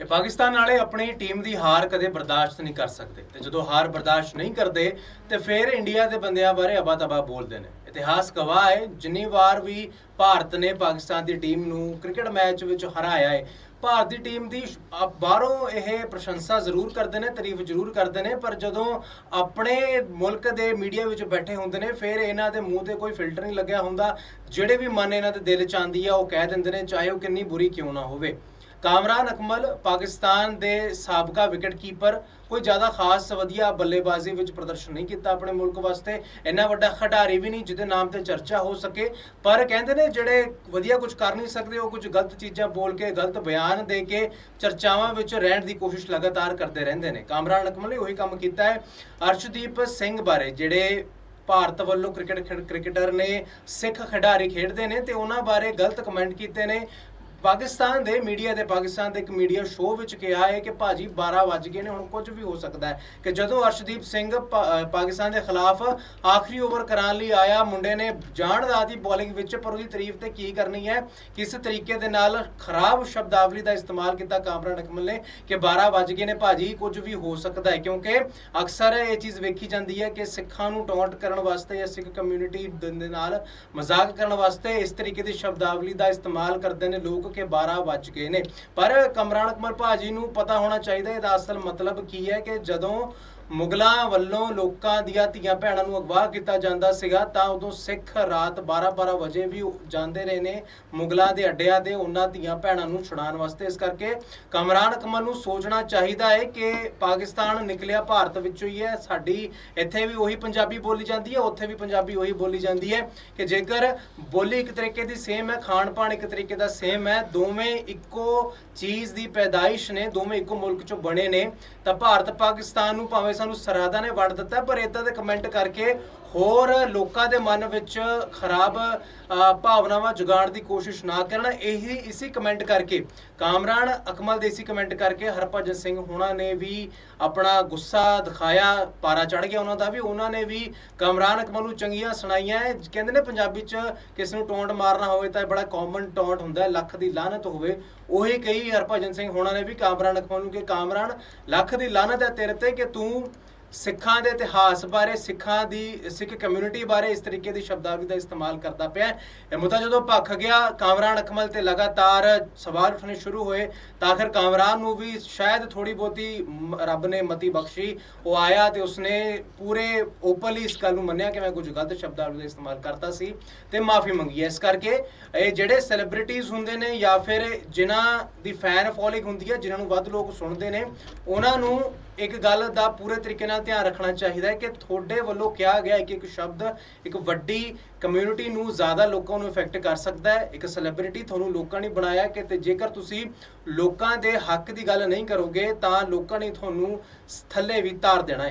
ਇਹ ਪਾਕਿਸਤਾਨ ਵਾਲੇ ਆਪਣੀ ਟੀਮ ਦੀ ਹਾਰ ਕਦੇ ਬਰਦਾਸ਼ਤ ਨਹੀਂ ਕਰ ਸਕਦੇ ਤੇ ਜਦੋਂ ਹਾਰ ਬਰਦਾਸ਼ਤ ਨਹੀਂ ਕਰਦੇ ਤੇ ਫਿਰ ਇੰਡੀਆ ਦੇ ਬੰਦਿਆਂ ਬਾਰੇ ਅਬਾ ਤਬਾ ਬੋਲਦੇ ਨੇ। ਇਤਿਹਾਸ ਗਵਾਹ ਹੈ, ਜਿੰਨੀ ਵਾਰ ਵੀ ਭਾਰਤ ਨੇ ਪਾਕਿਸਤਾਨ ਦੀ ਟੀਮ ਨੂੰ ਕ੍ਰਿਕਟ ਮੈਚ ਵਿੱਚ ਹਰਾਇਆ ਹੈ, ਭਾਰਤ ਦੀ ਟੀਮ ਦੀ ਬਾਹਰੋਂ ਇਹ ਪ੍ਰਸ਼ੰਸਾ ਜ਼ਰੂਰ ਕਰਦੇ ਨੇ, ਤਾਰੀਫ ਜ਼ਰੂਰ ਕਰਦੇ ਨੇ, ਪਰ ਜਦੋਂ ਆਪਣੇ ਮੁਲਕ ਦੇ ਮੀਡੀਆ ਵਿੱਚ ਬੈਠੇ ਹੁੰਦੇ ਨੇ, ਫਿਰ ਇਹਨਾਂ ਦੇ ਮੂੰਹ ਤੇ ਕੋਈ ਫਿਲਟਰ ਨਹੀਂ ਲੱਗਿਆ ਹੁੰਦਾ। ਜਿਹੜੇ ਵੀ ਮਨ ਇਹਨਾਂ ਦੇ ਦਿਲ ਚ ਆਂਦੀ ਆ, ਉਹ ਕਹਿ ਦਿੰਦੇ ਨੇ, ਚਾਹੇ ਉਹ ਕਿੰਨੀ ਬੁਰੀ ਕਿਉਂ ਨਾ ਹੋਵੇ। ਕਾਮਰਾਨ ਅਕਮਲ ਪਾਕਿਸਤਾਨ ਦੇ ਸਾਬਕਾ ਵਿਕਟਕੀਪਰ ਕੋਈ ਜ਼ਿਆਦਾ ਖਾਸ ਵਧੀਆ ਬੱਲੇਬਾਜ਼ੀ ਵਿੱਚ ਪ੍ਰਦਰਸ਼ਨ ਨਹੀਂ ਕੀਤਾ ਆਪਣੇ ਮੁਲਕ ਵਾਸਤੇ, ਇੰਨਾ ਵੱਡਾ ਖਿਡਾਰੀ ਵੀ ਨਹੀਂ ਜਿਹਦੇ ਨਾਮ ਤੇ ਚਰਚਾ ਹੋ ਸਕੇ। ਪਰ ਕਹਿੰਦੇ ਨੇ ਜਿਹੜੇ ਵਧੀਆ ਕੁਝ ਕਰ ਨਹੀਂ ਸਕਦੇ, ਉਹ ਕੁਝ ਗਲਤ ਚੀਜ਼ਾਂ ਬੋਲ ਕੇ, ਗਲਤ ਬਿਆਨ ਦੇ ਕੇ ਚਰਚਾਵਾਂ ਵਿੱਚ ਰਹਿਣ ਦੀ ਕੋਸ਼ਿਸ਼ ਲਗਾਤਾਰ ਕਰਦੇ ਰਹਿੰਦੇ ਨੇ। ਕਾਮਰਾਨ ਅਕਮਲ ਨੇ ਉਹੀ ਕੰਮ ਕੀਤਾ ਹੈ। ਅਰਸ਼ਦੀਪ ਸਿੰਘ ਬਾਰੇ, ਜਿਹੜੇ ਭਾਰਤ ਵੱਲੋਂ ਕ੍ਰਿਕਟ ਖਿਡ- ਕ੍ਰਿਕਟਰ ਨੇ ਸਿੱਖ ਖਿਡਾਰੀ ਖੇਡਦੇ ਨੇ ਤੇ ਉਹਨਾਂ ਬਾਰੇ ਗਲਤ ਕਮੈਂਟ ਕੀਤੇ ਨੇ। ਪਾਕਿਸਤਾਨ ਦੇ ਮੀਡੀਆ ਦੇ ਪਾਕਿਸਤਾਨ ਦੇ ਇੱਕ ਮੀਡੀਆ ਸ਼ੋਅ ਵਿੱਚ ਕਿਹਾ ਹੈ ਕਿ ਭਾਜੀ 12 ਵੱਜ ਗਏ ਨੇ, ਹੁਣ ਕੁਝ ਵੀ ਹੋ ਸਕਦਾ ਹੈ। ਕਿ ਜਦੋਂ ਅਰਸ਼ਦੀਪ ਸਿੰਘ ਪਾ- ਪਾਕਿਸਤਾਨ ਦੇ ਖਿਲਾਫ ਆਖਰੀ ਓਵਰ ਕਰਾਉਣ ਲਈ ਆਇਆ, ਮੁੰਡੇ ਨੇ ਜਾਣ ਦਾ ਦੀ ਬੋਲਿੰਗ ਵਿੱਚ, ਪਰ ਉਹਦੀ ਤਾਰੀਫ ਤੇ ਕੀ ਕਰਨੀ ਹੈ? ਕਿਸ ਤਰੀਕੇ ਦੇ ਨਾਲ ਖਰਾਬ ਸ਼ਬਦਾਵਲੀ ਦਾ ਇਸਤੇਮਾਲ ਕੀਤਾ ਕਾਮਰਾਨ ਅਕਮਲ ਨੇ ਕਿ 12 ਵੱਜ ਗਏ ਨੇ, ਭਾਜੀ ਕੁਝ ਵੀ ਹੋ ਸਕਦਾ ਹੈ? ਕਿਉਂਕਿ ਅਕਸਰ ਇਹ ਚੀਜ਼ ਵੇਖੀ ਜਾਂਦੀ ਹੈ ਕਿ ਸਿੱਖਾਂ ਨੂੰ ਟੌਂਟ ਕਰਨ ਵਾਸਤੇ ਜਾਂ ਸਿੱਖ ਕਮਿਊਨਿਟੀ ਦੇ ਨਾਲ ਮਜ਼ਾਕ ਕਰਨ ਵਾਸਤੇ ਇਸ ਤਰੀਕੇ ਦੀ ਸ਼ਬਦਾਵਲੀ ਦਾ ਇਸਤੇਮਾਲ ਕਰਦੇ ਨੇ ਲੋਕ ਕਿ 12 ਵੱਜ ਗਏ ਨੇ। ਪਰ ਕਮਰਾਨ ਅਕਮਲ ਭਾਜੀ ਨੂੰ ਪਤਾ ਹੋਣਾ ਚਾਹੀਦਾ, ਇਹਦਾ ਅਸਲ ਮਤਲਬ ਕੀ ਹੈ ਕਿ ਜਦੋਂ ਮੁਗਲਾਂ ਵੱਲੋਂ ਲੋਕਾਂ ਦੀਆਂ ਧੀਆਂ ਭੈਣਾਂ ਨੂੰ ਅਗਵਾ ਕੀਤਾ ਜਾਂਦਾ ਸੀਗਾ, ਤਾਂ ਉਦੋਂ ਸਿੱਖ ਰਾਤ 12-12 ਵਜੇ ਵੀ ਜਾਂਦੇ ਰਹੇ ਨੇ ਮੁਗਲਾਂ ਦੇ ਅੱਡਿਆਂ ਦੇ ਉਹਨਾਂ ਧੀਆਂ ਭੈਣਾਂ ਨੂੰ ਛੁਡਾਉਣ ਵਾਸਤੇ। ਇਸ ਕਰਕੇ ਕਮਰਾਨ ਕਮਲ ਨੂੰ ਸੋਚਣਾ ਚਾਹੀਦਾ ਹੈ ਕਿ ਪਾਕਿਸਤਾਨ ਨਿਕਲਿਆ, ਭਾਰਤ ਵਿੱਚੋਂ ਹੀ ਹੈ। ਸਾਡੀ ਇੱਥੇ ਵੀ ਉਹੀ ਪੰਜਾਬੀ ਬੋਲੀ ਜਾਂਦੀ ਹੈ, ਉੱਥੇ ਵੀ ਪੰਜਾਬੀ ਉਹੀ ਬੋਲੀ ਜਾਂਦੀ ਹੈ ਕਿ ਜੇਕਰ ਬੋਲੀ ਇੱਕ ਤਰੀਕੇ ਦੀ ਸੇਮ ਹੈ ਖਾਣ ਪਾਣ ਇੱਕ ਤਰੀਕੇ ਦਾ ਸੇਮ ਹੈ, ਦੋਵੇਂ ਇੱਕੋ ਚੀਜ਼ ਦੀ ਪੈਦਾਇਸ਼ ਨੇ, ਦੋਵੇਂ ਇੱਕੋ ਮੁਲਕ ਚੋਂ ਬਣੇ ਨੇ, ਤਾਂ ਭਾਰਤ ਪਾਕਿਸਤਾਨ ਨੂੰ ਭਾਵੇਂ ਸਾਨੂੰ ਸਰਹੱਦਾਂ ਨੇ ਵੜ ਦਿੱਤਾ, ਪਰ ਇਦਾਂ ਦੇ ਕਮੈਂਟ ਕਰਕੇ ਹੋਰ ਲੋਕਾਂ ਦੇ ਮਨ ਵਿੱਚ ਖਰਾਬ ਭਾਵਨਾਵਾਂ ਜਗਾਉਣ ਦੀ ਕੋਸ਼ਿਸ਼ ਨਾ ਕਰਨਾ, ਇਹੀ ਇਸੇ ਕਮੈਂਟ ਕਰਕੇ। ਕਾਮਰਾਨ, ਅਕਮਲ ਦੇ ਕਮੈਂਟ ਕਰਕੇ ਹਰਭਜਨ ਸਿੰਘ ਹੋਣਾ ਨੇ ਵੀ ਆਪਣਾ ਗੁੱਸਾ ਦਿਖਾਇਆ, ਪਾਰਾ ਚੜ ਗਿਆ ਉਹਨਾਂ ਦਾ ਵੀ, ਉਹਨਾਂ ਨੇ ਵੀ ਕਾਮਰਾਨ, ਅਕਮਲ ਨੂੰ ਚੰਗੀਆਂ ਸੁਣਾਈਆਂ ਕਹਿੰਦੇ ਨੇ ਪੰਜਾਬੀ ਚ ਕਿਸ ਨੂੰ ਟੌਂਟ ਮਾਰਨਾ ਹੋਵੇ ਤਾਂ ਬੜਾ ਕਾਮਨ ਟੌਂਟ ਹੁੰਦਾ ਲੱਖ ਦੀ ਲਾਹਨਤ ਹੋਵੇ। ਉਹੀ ਕਹੀ ਹਰਭਜਨ ਸਿੰਘ ਹੋਣਾ ਨੇ ਵੀ ਕਾਮਰਾਨ, ਅਕਮਲ ਨੂੰ ਕਿ ਕਾਮਰਾਨ, ਲੱਖ ਦੀ ਲਾਹਨਤ ਹੈ ਤੇਰੇ ਤੇ ਕਿ ਤੂੰ ਸਿੱਖਾਂ ਦੇ ਇਤਿਹਾਸ ਬਾਰੇ, ਸਿੱਖਾਂ ਦੀ, ਸਿੱਖ ਕਮਿਊਨਿਟੀ ਬਾਰੇ ਇਸ ਤਰੀਕੇ ਦੀ ਸ਼ਬਦਾਵਲੀ ਦਾ ਇਸਤੇਮਾਲ ਕਰਦਾ ਪਿਆ ਇਹ ਮੁੱਦਾ ਜਦੋਂ ਭੱਖ ਗਿਆ ਕਾਮਰਾਨ ਅਕਮਲ ਤੇ ਲਗਾਤਾਰ ਸਵਾਲ ਉੱਠਣੇ ਸ਼ੁਰੂ ਹੋਏ, ਤਾਂ ਆਖਰ ਕਾਮਰਾਨ ਨੂੰ ਵੀ ਸ਼ਾਇਦ ਥੋੜੀ ਬਹੁਤੀ ਰੱਬ ਨੇ ਮਤੀ ਬਖਸ਼ੀ। ਉਹ ਆਇਆ ਤੇ ਉਸਨੇ ਪੂਰੇ ਓਪਨਲੀ ਇਸ ਗੱਲ ਨੂੰ ਮੰਨਿਆ ਕਿ ਮੈਂ ਕੁਝ ਗਲਤ ਸ਼ਬਦਾਵਲੀ ਦਾ ਇਸਤੇਮਾਲ ਕਰਤਾ ਸੀ ਤੇ ਮਾਫੀ ਮੰਗੀ ਇਸ ਕਰਕੇ ਇਹ ਜਿਹੜੇ ਸੈਲੀਬ੍ਰਿਟੀਜ਼ ਹੁੰਦੇ ਨੇ ਜਾਂ ਫਿਰ ਜਿਨ੍ਹਾਂ ਦੀ ਫੈਨ ਫੋਲੋਇੰਗ ਹੁੰਦੀ ਹੈ, ਜਿਨ੍ਹਾਂ ਨੂੰ ਵੱਧ ਲੋਕ ਸੁਣਦੇ ਨੇ, ਉਹਨਾਂ ਨੂੰ ਇੱਕ ਗੱਲ ਦਾ ਪੂਰੇ ਤਰੀਕੇ ਨਾਲ ਧਿਆਨ ਰੱਖਣਾ ਚਾਹੀਦਾ ਹੈ ਕਿ ਤੁਹਾਡੇ ਵੱਲੋਂ ਕਿਹਾ ਗਿਆ ਇੱਕ ਇੱਕ ਸ਼ਬਦ, ਇੱਕ ਵੱਡੀ ਕਮਿਊਨਿਟੀ ਨੂੰ ਜ਼ਿਆਦਾ ਲੋਕਾਂ ਨੂੰ ਇਫੈਕਟ ਕਰ ਸਕਦਾ ਹੈ, ਇੱਕ ਸੈਲੀਬ੍ਰਿਟੀ ਤੁਹਾਨੂੰ ਲੋਕਾਂ ਨੇ ਬਣਾਇਆ ਕਿ ਤੇ ਜੇਕਰ ਤੁਸੀਂ ਲੋਕਾਂ ਦੇ ਹੱਕ ਦੀ ਗੱਲ ਨਹੀਂ ਕਰੋਗੇ ਤਾਂ ਲੋਕਾਂ ਨੇ ਤੁਹਾਨੂੰ ਥੱਲੇ ਵੀ ਤਾਰ ਦੇਣਾ ਹੈ।